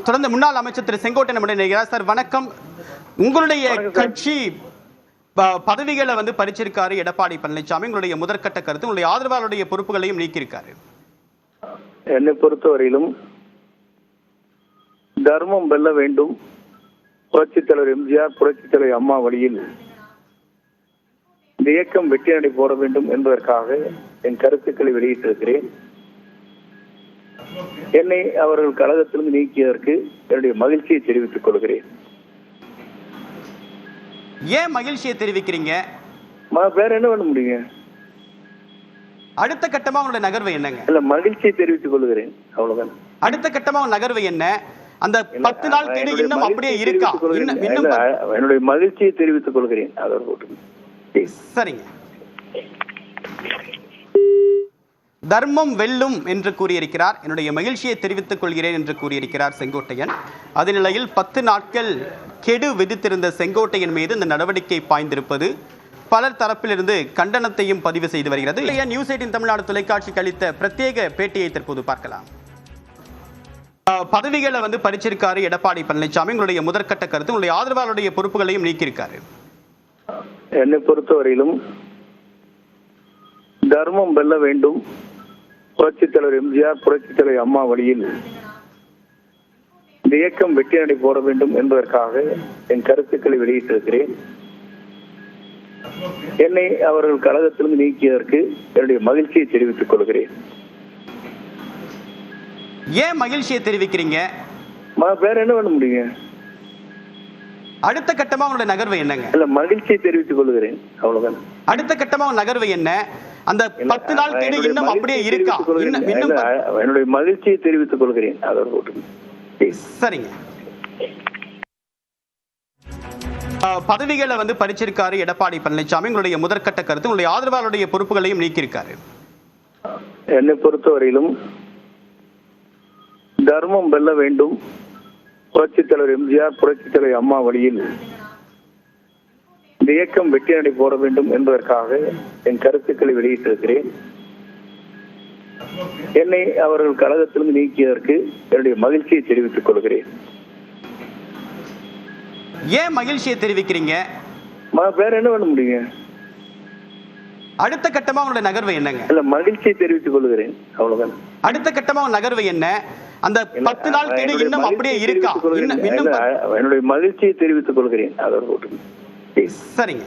தொடர்ந்து முன்னாள் அமைச்சர் திரு செங்கோட்டையன் நம்முடைய சார் வணக்கம். உங்களுடைய கட்சி பதவிகளை வந்து பறிச்சிருக்காரு எடப்பாடி பழனிசாமி. உங்களுடைய முதற்கட்ட கருத்து உங்களுடைய ஆதரவாளருடைய பொறுப்புகளையும் நீக்கியிருக்காரு. என்னை பொறுத்தவரையிலும் தர்மம் வெல்ல வேண்டும். புரட்சித் தலைவர் எம்ஜிஆர் புரட்சித் தலைவர் அம்மா வழியில் இந்த இயக்கம் வெற்றி நடை போட வேண்டும் என்பதற்காக என் கருத்துக்களை வெளியிட்டிருக்கிறேன். என்னை அவர்கள் கழகத்திலிருந்து நீக்கியதற்கு என்னுடைய மகிழ்ச்சியை தெரிவித்துக் கொள்கிறேன். ஏன் மகிழ்ச்சியை தெரிவிக்கிறீங்க? ம- வேற என்ன பண்ண முடியுங்க? அடுத்த கட்டமா உங்களுடைய நகர்வு என்னங்க? இல்ல மகிழ்ச்சியை தெரிவித்துக் கொள்கிறேன். அவ்வளவுதான். அடுத்த கட்டமா நகர்வு என்ன? அந்த பத்து நாள் கெடு என்னுடைய இன்னும் அப்படியே இருக்கா? என்னுடைய மகிழ்ச்சியை தெரிவித்துக் கொள்கிறேன். அதோட. சரிங்க. தர்மம் வெல்லும் என்று கூறியிருக்கிறார். என்னுடைய மகிழ்ச்சியை தெரிவித்துக் கொள்கிறேன் என்று கூறியிருக்கிறார் செங்கோட்டையன். அதே நிலையில் பத்து நாட்கள் கெடு விதித்திருந்த செங்கோட்டையன் மீது இந்த நடவடிக்கை பாய்ந்திருப்பது பலர் தரப்பிலிருந்து கண்டனத்தையும் பதிவு செய்து வருகிறது. இல்லையா நியூஸ் எயிட்டின் தமிழ்நாடு தொலைக்காட்சிக்கு அளித்த பிரத்யேக பேட்டியை தற்போது பார்க்கலாம். அஹ், பதவிகளை வந்து பறிச்சிருக்காரு எடப்பாடி பழனிசாமி. உங்களுடைய முதற்கட்ட கருத்து உங்களுடைய ஆதரவாளருடைய பொறுப்புகளையும் நீக்கியிருக்காரு. என்னை பொறுத்தவரையிலும் தர்மம் வெல்ல வேண்டும். புரட்சித் தலைவர் எம்ஜிஆர் புரட்சித் தலைவர் அம்மா வழியில் இந்த இயக்கம் வெற்றி நடை போட வேண்டும் என்பதற்காக என் கருத்துக்களை வெளியிட்டிருக்கிறேன். என்னை அவர்கள் கழகத்திலிருந்து நீக்கியதற்கு என்னுடைய மகிழ்ச்சியை தெரிவித்துக் கொள்கிறேன். ஏன் மகிழ்ச்சியை தெரிவிக்கிறீங்க? வேற என்ன பண்ண முடியுங்க? அடுத்த கட்டமா உங்களுடைய நகர்வு என்னங்க? இல்ல மகிழ்ச்சியை தெரிவித்துக் கொள்கிறேன். அவ்வளவுதான். அடுத்த கட்டமா நகர்வு என்ன? அந்த பத்து நாள் என்னுடைய இன்னும் அப்படியே இருக்கா? என்னுடைய மகிழ்ச்சியை தெரிவித்துக் கொள்கிறேன். அதோட. சரிங்க. பதவிகளை வந்து பறிச்சிருக்காரு எடப்பாடி பழனிசாமி. உங்களுடைய முதற்கட்ட கருத்து உங்களுடைய ஆதரவாளருடைய பொறுப்புகளையும் நீக்கியிருக்காரு. என்னை பொறுத்தவரையிலும் தர்மம் வெல்ல வேண்டும். புரட்சித் தலைவர் எம்ஜிஆர் புரட்சித் தலைவர் அம்மா வழியில் இந்த இயக்கம் வெற்றி நடை போட வேண்டும் என்பதற்காக என் கருத்துக்களை வெளியிட்டிருக்கிறேன். என்னை அவர்கள் கழகத்திலிருந்து நீக்கியதற்கு என்னுடைய மகிழ்ச்சியை தெரிவித்துக் கொள்கிறேன். ஏன் மகிழ்ச்சியை தெரிவிக்கிறீங்க? வேற என்ன பண்ண முடியுங்க? அடுத்த கட்டமா உங்களுடைய நகர்வு என்னங்க? இல்ல மகிழ்ச்சியை தெரிவித்துக் கொள்கிறேன். அவ்வளவுதான். அடுத்த கட்டமா நகர்வு என்ன? அந்த பத்து நாள் கெடு இன்னும் அப்படியே இருக்கா? என்னுடைய மகிழ்ச்சியை தெரிவித்துக் கொள்கிறேன். சரிங்க.